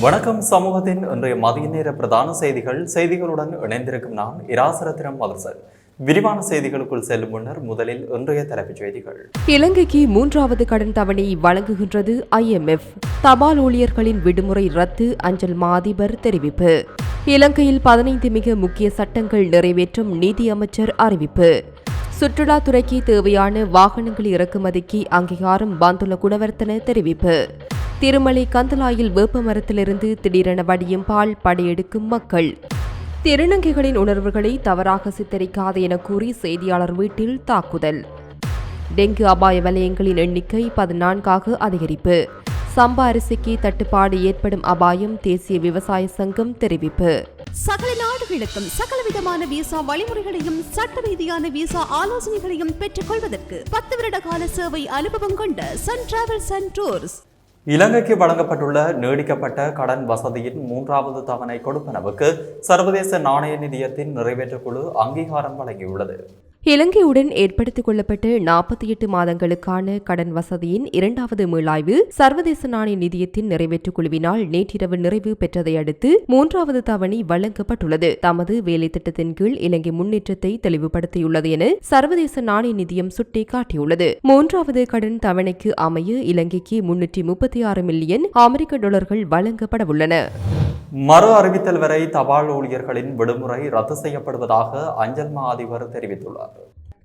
வணக்கம் சமூகத்தின் இன்றைய மதிய நேர பிரதான செய்திகள். செய்திகளுடன் இணைந்திருக்கும் நான் இராசரத்திரம் மதர்சன் விரிவான செய்திகளுக்குள் செல்லும் முன்னர் முதலில் இன்றைய தலைப்புச் செய்திகள். இலங்கைக்கு மூன்றாவது கடன் தவணை வழங்குகின்றது ஐஎம்எஃப் தபால் ஊழியர்களின் விடுமுறை ரத்து அஞ்சல் மாதிபர் தெரிவிப்பு. இலங்கையில் பதினைந்து மிக முக்கிய சட்டங்கள் நிறைவேற்றும் நீதி அமைச்சர் அறிவிப்பு. சுற்றுலாத்துறைக்கு தேவையான வாகனங்கள் இறக்குமதிக்கு அங்கீகாரம் வந்துள்ள குணவர்த்தன தெரிவிப்பு. திருமலை கந்தலாயில் வேப்ப மரத்திலிருந்து திடீரென வடியும் பால் படையெடுக்கும் மக்கள். திருநங்கைகளின் உணர்வுகளை தவறாக சித்தரிக்காது என கூறி செய்தியாளர் வீட்டில் தாக்குதல். டெங்கு அபாய வலயங்களின் எண்ணிக்கை பதினான்காக அதிகரிப்பு. சம்பா அரிசிக்கு தட்டுப்பாடு ஏற்படும் அபாயம் தேசிய விவசாய சங்கம் தெரிவிப்பு. சகல நாடுகளுக்கும் சகலவிதமான விசா வழிமுறைகளையும் சட்ட ரீதியான விசா ஆலோசனைகளையும் பெற்றுக் கொள்வதற்கு பத்து வருட கால சேவை அனுபவம் கொண்ட சன் டிராவல்ஸ் அண்ட் டூர்ஸ் இலங்கைக்கு வழங்கப்பட்டுள்ள நீடிக்கப்பட்ட கடன் வசதியின் மூன்றாவது தவணை கொடுப்பனவுக்கு சர்வதேச நாணய நிதியத்தின் நிறைவேற்றுக் குழு அங்கீகாரம் வழங்கியுள்ளது. இலங்கையுடன் ஏற்படுத்திக் கொள்ளப்பட்ட நாற்பத்தி எட்டு மாதங்களுக்கான கடன் வசதியின் இரண்டாவது மீளாய்வு சர்வதேச நாணய நிதியத்தின் நிறைவேற்றுக் குழுவினால் நேற்றிரவு நிறைவு பெற்றதை அடுத்து மூன்றாவது தவணை வழங்கப்பட்டுள்ளது. தமது வேலை திட்டத்தின் கீழ் இலங்கை முன்னேற்றத்தை தெளிவுபடுத்தியுள்ளது என சர்வதேச நாணய நிதியம் சுட்டிக்காட்டியுள்ளது. மூன்றாவது கடன் தவணைக்கு அமைய இலங்கைக்கு முன்னூற்றி முப்பத்தி ஆறு மில்லியன் அமெரிக்க டாலர்கள் வழங்கப்படவுள்ளன மறு அறிவித்தல் வரை தபால் ஊழியர்களின் விடுமுறை ரத்து செய்யப்படுவதாக அஞ்சல் மா அதிபர் தெரிவித்துள்ளார்.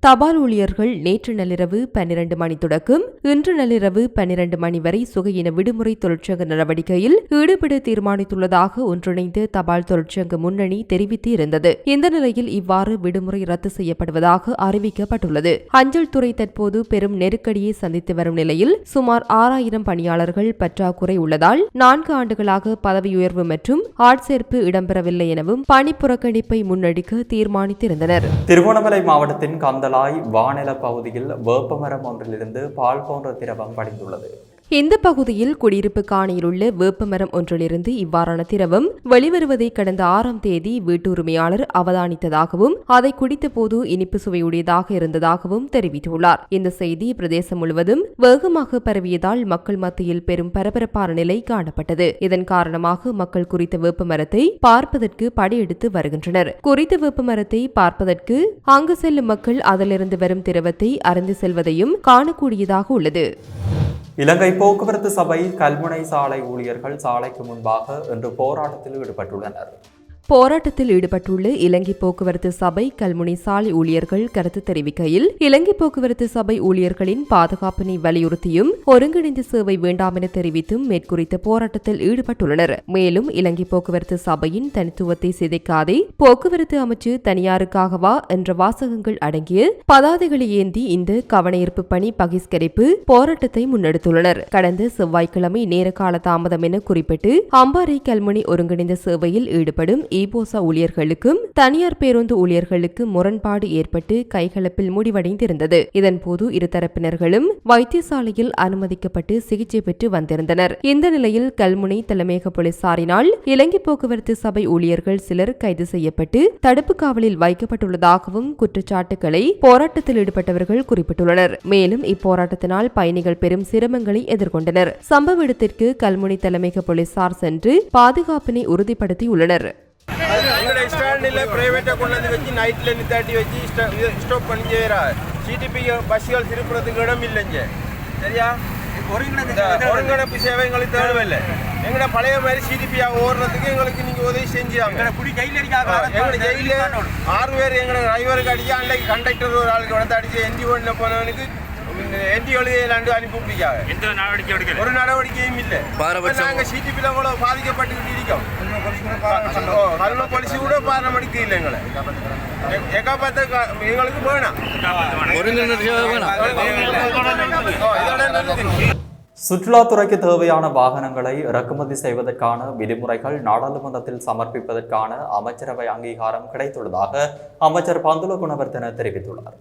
தபால் ஊழியர்கள் நேற்று நள்ளிரவு பன்னிரண்டு மணி தொடக்கம் இன்று நள்ளிரவு பன்னிரண்டு மணி வரை சுகையின விடுமுறை தொழிற்சங்க நடவடிக்கையில் ஈடுபட தீர்மானித்துள்ளதாக ஒன்றிணைந்த தபால் தொழிற்சங்க முன்னணி தெரிவித்து இருந்தது இந்த நிலையில் இவ்வாறு விடுமுறை ரத்து செய்யப்படுவதாக அறிவிக்கப்பட்டுள்ளது. அஞ்சல் துறை தற்போது பெரும் நெருக்கடியை சந்தித்து வரும் நிலையில் சுமார் ஆறாயிரம் பணியாளர்கள் பற்றாக்குறை உள்ளதால் நான்கு ஆண்டுகளாக பதவி உயர்வு மற்றும் ஆட்சேர்ப்பு இடம்பெறவில்லை எனவும் பணி புறக்கணிப்பை முன்னெடுக்க தீர்மானித்திருந்தனர். திருகோணமலை மாவட்டத்தின் கூடுதலாய் வானில பகுதியில் வேப்பமரம் ஒன்றிலிருந்து பால் போன்ற திரவம் படிந்துள்ளது. இந்த பகுதியில் குடியிருப்பு காணியில் உள்ள வேப்பமரம் ஒன்றிலிருந்து இவ்வாறான திரவம் வெளிவருவதை கடந்த ஆறாம் தேதி வீட்டு உரிமையாளர் அவதானித்ததாகவும் அதை குடித்தபோது இனிப்பு சுவையுடையதாக இருந்ததாகவும் தெரிவித்துள்ளார். இந்த செய்தி பிரதேசம் முழுவதும் வேகமாக பரவியதால் மக்கள் மத்தியில் பெரும் பரபரப்பான நிலை காணப்பட்டது. இதன் காரணமாக மக்கள் குறித்த வேப்பமரத்தை பார்ப்பதற்கு படையெடுத்து வருகின்றனர். குறித்த வேப்பமரத்தை பார்ப்பதற்கு அங்கு செல்லும் மக்கள் அதிலிருந்து வரும் திரவத்தை அருந்து செல்வதையும் காணக்கூடியதாக உள்ளது. இலங்கை போக்குவரத்து சபை கல்முனை சாலை ஊழியர்கள் சாலைக்கு முன்பாக இன்று போராட்டத்தில் ஈடுபட்டுள்ளனர். போராட்டத்தில் ஈடுபட்டுள்ள இலங்கை போக்குவரத்து சபை கல்முனை சாலை ஊழியர்கள் கருத்து தெரிவிக்கையில் இலங்கை போக்குவரத்து சபை ஊழியர்களின் பாதுகாப்பினை வலியுறுத்தியும் ஒருங்கிணைந்த சேவை வேண்டாம் என தெரிவித்தும் மேற்குறித்த போராட்டத்தில் ஈடுபட்டுள்ளனர். மேலும் இலங்கை போக்குவரத்து சபையின் தனித்துவத்தை சிதைக்காதே போக்குவரத்து அமைச்சு தனியாருக்காகவா என்ற வாசகங்கள் அடங்கிய பதாதைகளை ஏந்தி இந்த கவனஈர்ப்பு பணி பகிஷ்கரிப்பு போராட்டத்தை முன்னெடுத்துள்ளனர். கடந்த செவ்வாய்க்கிழமை நேர கால தாமதம் என குறிப்பிட்டு அம்பாறை கல்முனை ஒருங்கிணைந்த சேவையில் ஈடுபடும் ஈபோசா ஊழியர்களுக்கும் தனியார் பேருந்து ஊழியர்களுக்கும் முரண்பாடு ஏற்பட்டு கைகலப்பில் முடிவடைந்திருந்தது. இதன்போது இருதரப்பினர்களும் வைத்தியசாலையில் அனுமதிக்கப்பட்டு சிகிச்சை பெற்று வந்திருந்தனர். இந்த நிலையில் கல்முனை தலைமையக போலீசாரினால் இலங்கை போக்குவரத்து சபை ஊழியர்கள் சிலர் கைது செய்யப்பட்டு தடுப்பு காவலில் வைக்கப்பட்டுள்ளதாகவும் குற்றச்சாட்டுகளை போராட்டத்தில் ஈடுபட்டவர்கள் குறிப்பிட்டுள்ளனர். மேலும் இப்போராட்டத்தினால் பயணிகள் பெரும் சிரமங்களை எதிர்கொண்டனர். சம்பவ இடத்திற்கு கல்முனை தலைமையக போலீசார் சென்று பாதுகாப்பினை உறுதிப்படுத்தியுள்ளனர். எங்களோட ஸ்டாண்டில் ப்ரைவேட்டை கொண்டு வந்து வச்சு நைட்டில் நித்தாட்டி வச்சு ஸ்டாப் பண்ணி செய்கிறா சிடிபி பஸ்ஸுகள் திருப்புறதுக்கு இடம் இல்லைங்க. சரியா? ஒருங்கிணைப்பு சேவை எங்களுக்கு தேவையில்லை. எங்களோட பழைய மாதிரி சிடிபியாக ஓடுறதுக்கு எங்களுக்கு நீங்கள் உதவி செஞ்சாங்க எங்களோட ஜெயிலில் ஆறு பேர் எங்களோட டிரைவருக்கு அடிச்சு அன்னைக்கு கண்டக்டர் ஒரு ஆளுக்கு வந்து அடிச்சு என்டி ஒன்றில் போனவனுக்கு என்டி எழுதியலாண்டு அனுப்பி விட்டுருக்காங்க. எந்த நடவடிக்கை ஒரு நடவடிக்கையும் இல்லை. நாங்கள் சிடிபியில் கூட பாதிக்கப்பட்டுக்கிட்டு இருக்கோம். ஓ, நல்ல கூட பாராமடிக்க இல்லை எங்களுக்கு சுற்றுலாத்துறைக்கு தேவையான வாகனங்களை இறக்குமதி செய்வதற்கான விதிமுறைகள் நாடாளுமன்றத்தில் சமர்ப்பிப்பதற்கான அமைச்சரவை அங்கீகாரம் கிடைத்துள்ளதாக அமைச்சர் பந்துல குணவர்த்தன தெரிவித்துள்ளார்.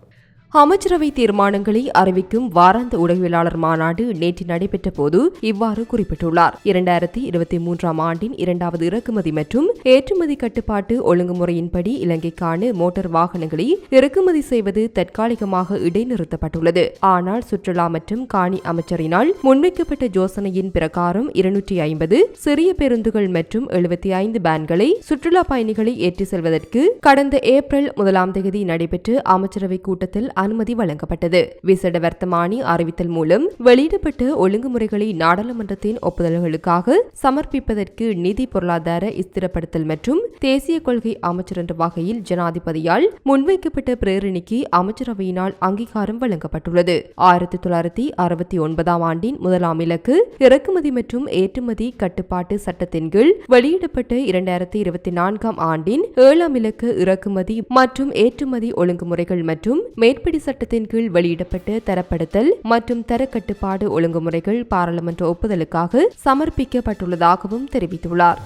அமைச்சரவை தீர்மானங்களை அறிவிக்கும் வாராந்த உடவியலாளர் மாநாடு நேற்று நடைபெற்ற போது இவ்வாறு குறிப்பிட்டுள்ளார். இரண்டாயிரத்தி இருபத்தி மூன்றாம் ஆண்டின் இரண்டாவது இறக்குமதி மற்றும் ஏற்றுமதி கட்டுப்பாட்டு ஒழுங்குமுறையின்படி இலங்கைக்கான மோட்டார் வாகனங்களை இறக்குமதி செய்வது தற்காலிகமாக இடைநிறுத்தப்பட்டுள்ளது. ஆனால் சுற்றுலா மற்றும் காணி அமைச்சரினால் முன்வைக்கப்பட்ட யோசனையின் பிரகாரம் இருநூற்றி ஐம்பது சிறிய பேருந்துகள் மற்றும் எழுபத்தி ஐந்து பேன்களை சுற்றுலா பயணிகளை ஏற்றி செல்வதற்கு கடந்த ஏப்ரல் முதலாம் தேதி நடைபெற்ற அமைச்சரவை கூட்டத்தில் அனுமதி வழங்கப்பட்டது. விசேட வர்த்தமானி அறிவித்தல் மூலம் வெளியிடப்பட்ட ஒழுங்குமுறைகளை நாடாளுமன்றத்தின் ஒப்புதல்களுக்காக சமர்ப்பிப்பதற்கு நிதி பொருளாதார ஸ்திரப்படுத்தல் மற்றும் தேசிய கொள்கை அமைச்சர் என்ற வகையில் ஜனாதிபதியால் முன்வைக்கப்பட்ட பிரேரணிக்கு அமைச்சரவையினால் அங்கீகாரம் வழங்கப்பட்டுள்ளது. ஆயிரத்தி தொள்ளாயிரத்தி அறுபத்தி ஒன்பதாம் ஆண்டின் முதலாம் இலக்கு இறக்குமதி மற்றும் ஏற்றுமதி கட்டுப்பாட்டு சட்டத்தின் கீழ் வெளியிடப்பட்ட இரண்டாயிரத்தி இருபத்தி நான்காம் ஆண்டின் ஏழாம் இலக்கு இறக்குமதி மற்றும் ஏற்றுமதி ஒழுங்குமுறைகள் மற்றும் மேற்படி சட்டத்தின் கீழ் வெளியிடப்பட்ட தரப்படுத்தல் மற்றும் தரக்கட்டுப்பாடு ஒழுங்குமுறைகள் பாராளுமன்ற ஒப்புதலுக்காக சமர்ப்பிக்கப்பட்டுள்ளதாகவும் தெரிவித்துள்ளார்.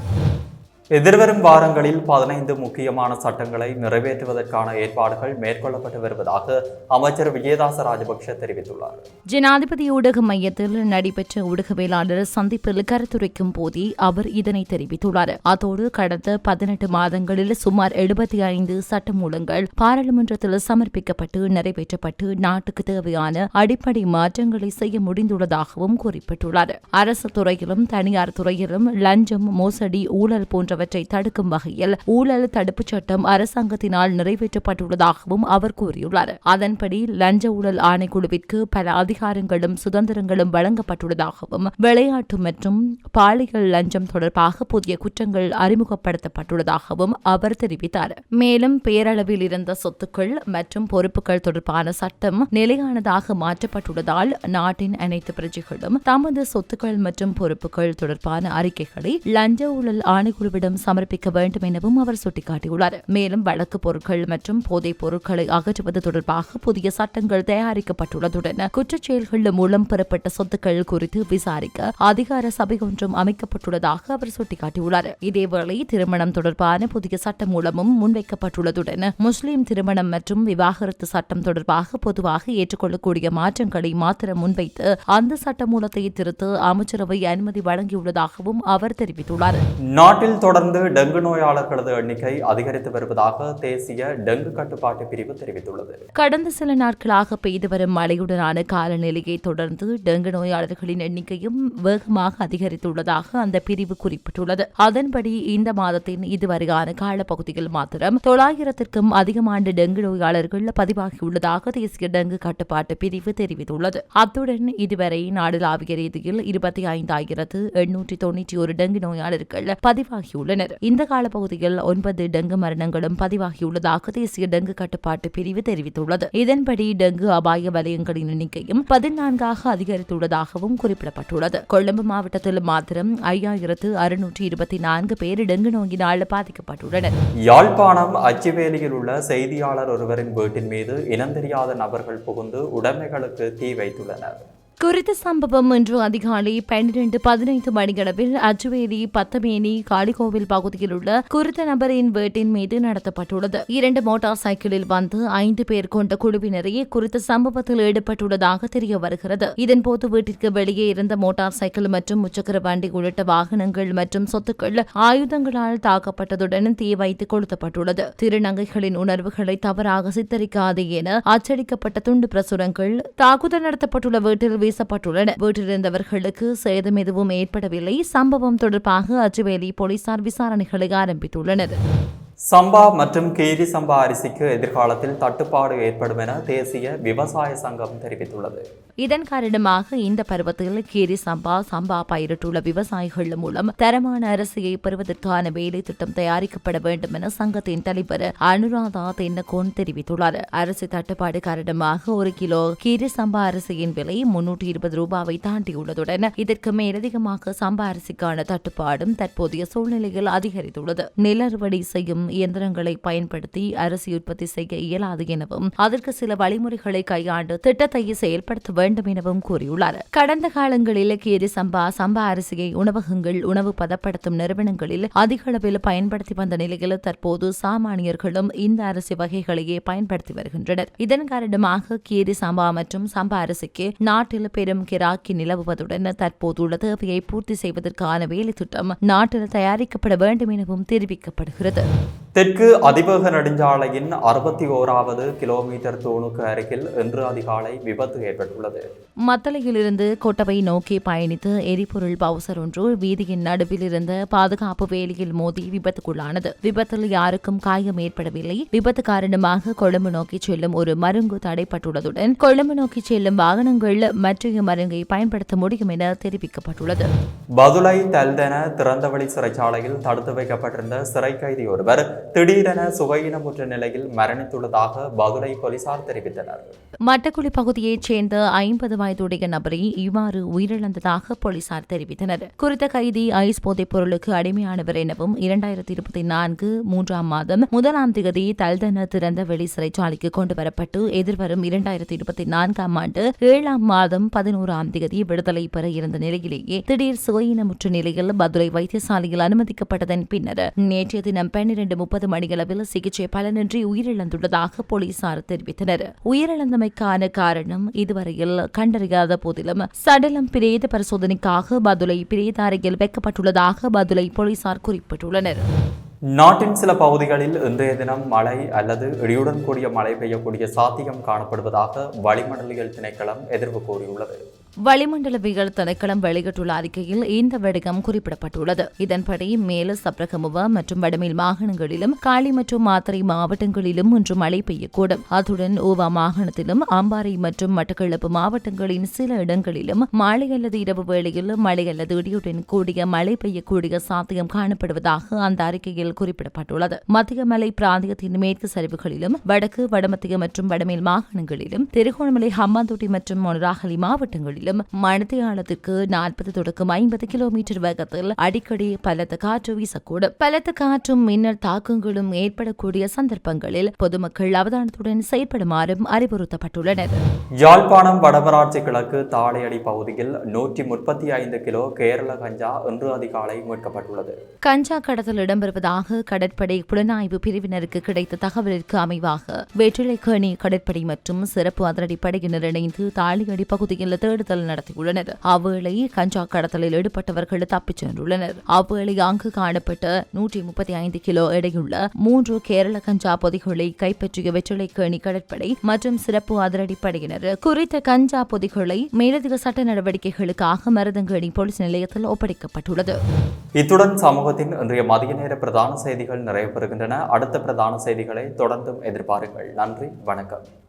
எதிர்வரும் வாரங்களில் பதினைந்து முக்கியமான சட்டங்களை நிறைவேற்றுவதற்கான ஏற்பாடுகள் மேற்கொள்ளப்பட்டு வருவதாக அமைச்சர் விஜயதாச ராஜபக்ஷ தெரிவித்துள்ளார். ஜனாதிபதி ஊடக மையத்தில் நடைபெற்ற ஊடகவியலாளர் சந்திப்பில் கருத்துரைக்கும் போதே அவர் இதனை தெரிவித்துள்ளார். அதோடு கடந்த பதினெட்டு மாதங்களில் சுமார் எழுபத்தி ஐந்து சட்டமூலங்கள் பாராளுமன்றத்தில் சமர்ப்பிக்கப்பட்டு நிறைவேற்றப்பட்டு நாட்டுக்கு தேவையான அடிப்படை மாற்றங்களை செய்ய முடிந்துள்ளதாகவும் குறிப்பிட்டுள்ளார். அரசு துறையிலும் தனியார் துறையிலும் லஞ்சம் மோசடி ஊழல் போன்றவை போன்றவற்றை தடுக்கும் வகையில் ஊழல் தடுப்புச் சட்டம் அரசாங்கத்தினால் நிறைவேற்றப்பட்டுள்ளதாகவும் அவர் கூறியுள்ளார். அதன்படி லஞ்ச ஊழல் ஆணைக்குழுவிற்கு பல அதிகாரங்களும் சுதந்திரங்களும் வழங்கப்பட்டுள்ளதாகவும் விளையாட்டு மற்றும் பாலியல் லஞ்சம் தொடர்பாக புதிய குற்றங்கள் அறிமுகப்படுத்தப்பட்டுள்ளதாகவும் அவர் தெரிவித்தார். மேலும் பேரளவில் இருந்த சொத்துக்கள் மற்றும் பொறுப்புகள் தொடர்பான சட்டம் நிலையானதாக மாற்றப்பட்டுள்ளதால் நாட்டின் அனைத்து பிரஜைகளும் தமது சொத்துக்கள் மற்றும் பொறுப்புகள் தொடர்பான அறிக்கைகளை லஞ்ச ஊழல் ஆணைக்குழுவிடம் அரசிடம் சமர்ப்பிக்க வேண்டும் எனவும் அவர் சுட்டிக்காட்டியுள்ளார். மேலும் வழக்கு பொருட்கள் மற்றும் போதைப் பொருட்களை அகற்றுவது தொடர்பாக புதிய சட்டங்கள் தயாரிக்கப்பட்டுள்ளதுடன் குற்றச் செயல்கள் மூலம் பெறப்பட்ட சொத்துக்கள் குறித்து விசாரிக்க அதிகார சபை ஒன்றும் அமைக்கப்பட்டுள்ளதாக அவர் சுட்டிக்காட்டியுள்ளார். இதேவேளை திருமணம் தொடர்பான புதிய சட்டம் மூலமும் முன்வைக்கப்பட்டுள்ளதுடன் முஸ்லிம் திருமணம் மற்றும் விவாகரத்து சட்டம் தொடர்பாக பொதுவாக ஏற்றுக்கொள்ளக்கூடிய மாற்றங்களை மாத்திரம் முன்வைத்து அந்த சட்ட மூலத்தை திருத்த அமைச்சரவை அனுமதி வழங்கியுள்ளதாகவும் அவர் தெரிவித்துள்ளார். நாட்டில் தொடர்ந்து டெங்கு நோயாளர்களது எண்ணிக்கை அதிகரித்து வருவதாக தேசிய டெங்கு கட்டுப்பாட்டு பிரிவு தெரிவித்துள்ளது. கடந்த சில நாட்களாக பெய்து வரும் மழையுடனான காலநிலையை தொடர்ந்து டெங்கு நோயாளர்களின் எண்ணிக்கையும் வேகமாக அதிகரித்துள்ளதாக அந்த பிரிவு குறிப்பிட்டுள்ளது. அதன்படி இந்த மாதத்தின் இதுவரையான காலப்பகுதியில் மாத்திரம் தொள்ளாயிரத்திற்கும் அதிகமான டெங்கு நோயாளர்கள் பதிவாகியுள்ளதாக தேசிய டெங்கு கட்டுப்பாட்டு பிரிவு தெரிவித்துள்ளது. அத்துடன் இதுவரை நாடளாவிய ரீதியில் இருபத்தி ஐந்தாயிரத்து எண்ணூற்றி தொன்னூற்றி ஒரு டெங்கு நோயாளர்கள் பதிவாகியுள்ளனர் இந்த காலப்பகுதியில் ஒன்பது டெங்கு மரணங்களும் பதிவாகியுள்ளதாக தேசிய டெங்கு கட்டுப்பாட்டு பிரிவு தெரிவித்துள்ளது. இதன்படி டெங்கு அபாய வலயங்களின் எண்ணிக்கையும் பதினான்காக அதிகரித்துள்ளதாகவும் குறிப்பிடப்பட்டுள்ளது. கொழும்பு மாவட்டத்தில் மாத்திரம் ஐயாயிரத்து அறுநூற்றி இருபத்தி நான்கு பேர் டெங்கு நோயினால் பாதிக்கப்பட்டுள்ளனர். யாழ்ப்பாணம் அச்சுவேலியில் உள்ள செய்தியாளர் ஒருவரின் வீட்டின் மீது இனந்தெரியாத நபர்கள் புகுந்து உடைமைகளுக்கு தீ வைத்துள்ளனர். குறித்த சம்பவம் இன்று அதிகாலை பன்னிரண்டு பதினைந்து மணியளவில் அச்சுவேலி பத்தமேனி காளிகோவில் பகுதியில் உள்ள குறித்த நபரின் வீட்டின் மீது நடத்தப்பட்டுள்ளது. இரண்டு மோட்டார் சைக்கிளில் வந்து ஐந்து பேர் கொண்ட குழுவினரே குறித்த சம்பவத்தில் ஈடுபட்டுள்ளதாக தெரிய வருகிறது. இதன்போது வீட்டிற்கு வெளியே இருந்த மோட்டார் சைக்கிள் மற்றும் முச்சக்கர வண்டி உள்ளிட்ட வாகனங்கள் மற்றும் சொத்துக்கள் ஆயுதங்களால் தாக்கப்பட்டதுடன் தீ வைத்து கொளுத்தப்பட்டுள்ளது. திருநங்கைகளின் உணர்வுகளை தவறாக சித்தரிக்காது என அச்சடிக்கப்பட்ட துண்டு பிரசுரங்கள் தாக்குதல் நடத்தப்பட்டுள்ள வீட்டில் வீசப்பட்டுள்ளன வீட்டிலிருந்தவர்களுக்கு சேதம் எதுவும் ஏற்படவில்லை. சம்பவம் தொடர்பாக அச்சுவேலி போலீசார் விசாரணைகளை ஆரம்பித்துள்ளனர். சம்பா மற்றும் கீரி சம்பா அரிசிக்கு எதிர்காலத்தில் தட்டுப்பாடு ஏற்படும் என தேசிய விவசாய சங்கம் தெரிவித்துள்ளது. இதன் காரணமாக இந்த பருவத்தில் கீரி சம்பா சம்பா பயிரிட்டுள்ள விவசாயிகள் மூலம் தரமான அரிசியை பெறுவதற்கான வேலை திட்டம் தயாரிக்கப்பட வேண்டும் என சங்கத்தின் தலைவர் அனுராதா தென்னகோன் தெரிவித்துள்ளார். அரிசி தட்டுப்பாடு காரணமாக ஒரு கிலோ கீரி சம்பா அரிசியின் விலை முன்னூற்றி இருபது ரூபாவை தாண்டியுள்ளதுடன் இதற்கு மேலதிகமாக சம்பா அரிசிக்கான தட்டுப்பாடும் தற்போதைய சூழ்நிலையில் அதிகரித்துள்ளது. நிலறுவடி செய்யும் இயந்திரங்களை பயன்படுத்தி அரிசி உற்பத்தி செய்ய இயலாது எனவும் அதற்கு சில வழிமுறைகளை கையாண்டு திட்டத்தை செயல்படுத்த வேண்டும் எனவும் கூறியுள்ளார். கடந்த காலங்களில் கீரி சம்பா சம்பா அரிசியை உணவகங்கள் உணவு பதப்படுத்தும் நிறுவனங்களில் அதிக அளவில் பயன்படுத்தி வந்த நிலையில் தற்போது சாமானியர்களும் இந்த அரிசி வகைகளையே பயன்படுத்தி வருகின்றனர். இதன் காரணமாக கீரி சம்பா மற்றும் சம்பா அரிசிக்கு நாட்டில் பெரும் கிராக்கி நிலவுவதுடன் தற்போதுள்ள தேவையை பூர்த்தி செய்வதற்கான வேலை திட்டம் நாட்டில் தயாரிக்கப்பட வேண்டும் எனவும் தெரிவிக்கப்படுகிறது. தெற்கு அதிவேக நெடுஞ்சாலையின் அறுபத்தி ஓராவது கிலோமீட்டர் தூணுக்கு அருகில் இன்று அதிகாலை விபத்து ஏற்பட்டுள்ளது. மத்தளையிலிருந்து கொட்டவை நோக்கி பயணித்த எரிபொருள் பவுசர் ஒன்று வீதியின் நடுவில் இருந்த பாதுகாப்பு வேலியில் மோதி விபத்துக்குள்ளானது. விபத்தில் யாருக்கும் காயம் ஏற்படவில்லை. விபத்து காரணமாக கொழும்பு நோக்கி செல்லும் ஒரு மருங்கு தடைப்பட்டுள்ளதுடன் கொழும்பு நோக்கி செல்லும் வாகனங்கள் மற்றைய மருங்கை பயன்படுத்த முடியும் என தெரிவிக்கப்பட்டுள்ளது. பதுளை தல்தென திறந்தவெளி சிறைச்சாலையில் தடுத்து வைக்கப்பட்டிருந்த சிறை கைதி ஒருவர் திடீரென சுகையினமுற்ற நிலையில் மரணித்துள்ளதாக பதுளை போலீசார் தெரிவித்தனர். மட்டக்குழி பகுதியைச் சேர்ந்த ஐம்பது வயதுடைய நபரை இவ்வாறு உயிரிழந்ததாக போலீசார் தெரிவித்தனர். குறித்த கைதி ஐஸ் போதைப் பொருளுக்கு அடிமையானவர் எனவும் இரண்டாயிரத்தி இருபத்தி நான்கு மூன்றாம் மாதம் முதலாம் தேதி தல்தன திறந்த வெளி சிறைச்சாலைக்கு கொண்டு வரப்பட்டு எதிர்வரும் இரண்டாயிரத்தி இருபத்தி நான்காம் ஆண்டு ஏழாம் மாதம் பதினோராம் தேதி விடுதலை பெற இருந்த நிலையிலேயே திடீர் சுவையினமுற்ற நிலையில் மதுரை வைத்தியசாலையில் அனுமதிக்கப்பட்டதன் பின்னர் நேற்றைய தினம் பன்னிரண்டு முப்பது மணியளவில் சிகிச்சை பலனின்றி உயிரிழந்துள்ளதாக போலீசார் தெரிவித்தனர். உயிரிழந்தமைக்கான காரணம் இதுவரையில் கண்டறியாத போதிலும் சடலம் பிரேத பரிசோதனைக்காக பதுளை பிரேத அறையில் வைக்கப்பட்டுள்ளதாக பதுளை போலீசார் குறிப்பிட்டுள்ளனர். நாட்டின் சில பகுதிகளில் இன்றைய தினம் மழை அல்லது இடியுடன் கூடிய மழை பெய்யக்கூடிய சாத்தியம் காணப்படுவதாக வளிமண்டலியல் திணைக்களம் எதிர்வு கூறியுள்ளது. வளிமண்டலவியல் திணைக்களம் வெளியிட்டுள்ள அறிக்கையில் இந்த விடயம் குறிப்பிடப்பட்டுள்ளது. இதன்படி மேல சப்ரகமுவ மற்றும் வடமேல் மாகாணங்களிலும் காளி மற்றும் மாத்தறை மாவட்டங்களிலும் இன்று மழை பெய்யக்கூடும். அத்துடன் ஓவா மாகாணத்திலும் அம்பாறை மற்றும் மட்டக்களப்பு மாவட்டங்களின் சில இடங்களிலும் மாலை அல்லது இரவு வேளையில் மழை அல்லது இடியுடன் கூடிய மழை பெய்யக்கூடிய சாத்தியம் காணப்படுவதாக அந்த அறிக்கையில் குறிப்பிடப்பட்டுள்ளது. மத்திய மலை பிராந்தியத்தின் மேற்கு சரிவுகளிலும் வடக்கு வடமத்திய மற்றும் வடமேல் மாகாணங்களிலும் திருகோணமலை ஹம்பாந்தோட்டை மற்றும் மொனராகலி மாவட்டங்களிலும் மணித்தியாலத்திற்கு நாற்பது தொடக்கம் ஐம்பது கிலோமீட்டர் வேகத்தில் அடிக்கடி பலத்த காற்று வீசக்கூடும். பலத்த காற்றும் மின்னல் தாக்கங்களும் ஏற்படக்கூடிய சந்தர்ப்பங்களில் பொதுமக்கள் அவதானத்துடன் செயற்படுமாறும் அறிவுறுத்தப்பட்டுள்ளனர். யாழ்ப்பாணம் வடமராட்சி கிழக்கு தாளையடி பகுதியில் நூற்றி முப்பத்தி ஐந்து கிலோ கேரள கஞ்சா இன்று அதிகாலை மீட்கப்பட்டுள்ளது. கஞ்சா கடத்தல் இடம்பெறுவதாக கடற்படை புலனாய்வு பிரிவினருக்கு கிடைத்த தகவலிற்கு அமைவாக வெற்றிலைக்கேணி கடற்படை மற்றும் சிறப்பு அதிரடிப்படையினர் இணைந்து தாளியடி பகுதியில் தேடுதல் கடத்தல் நடத்தியுள்ளனர். அவ்வேளை கஞ்சா கடத்தலில் ஈடுபட்டவர்கள் தப்பிச் சென்றுள்ளனர். அவ்வேளை அங்கு காணப்பட்ட நூற்றி முப்பத்தி ஐந்து கிலோ எடையுள்ள மூன்று கேரள கஞ்சா பொதிகளை கைப்பற்றிய வெற்றிலைக்கேணி கடற்படை மற்றும் சிறப்பு அதிரடிப்படையினர் குறித்த கஞ்சா பொதிகளை மேலதிக சட்ட நடவடிக்கைகளுக்காக மருதங்கேணி போலீஸ் நிலையத்தில் ஒப்படைக்கப்பட்டுள்ளது. இத்துடன் சமூகத்தின் இன்றைய மதிய நேர பிரதான செய்திகள் நிறைவு பெறுகின்றன அடுத்த பிரதான செய்திகளை தொடர்ந்தும் எதிர்பாருங்கள். நன்றி. வணக்கம்.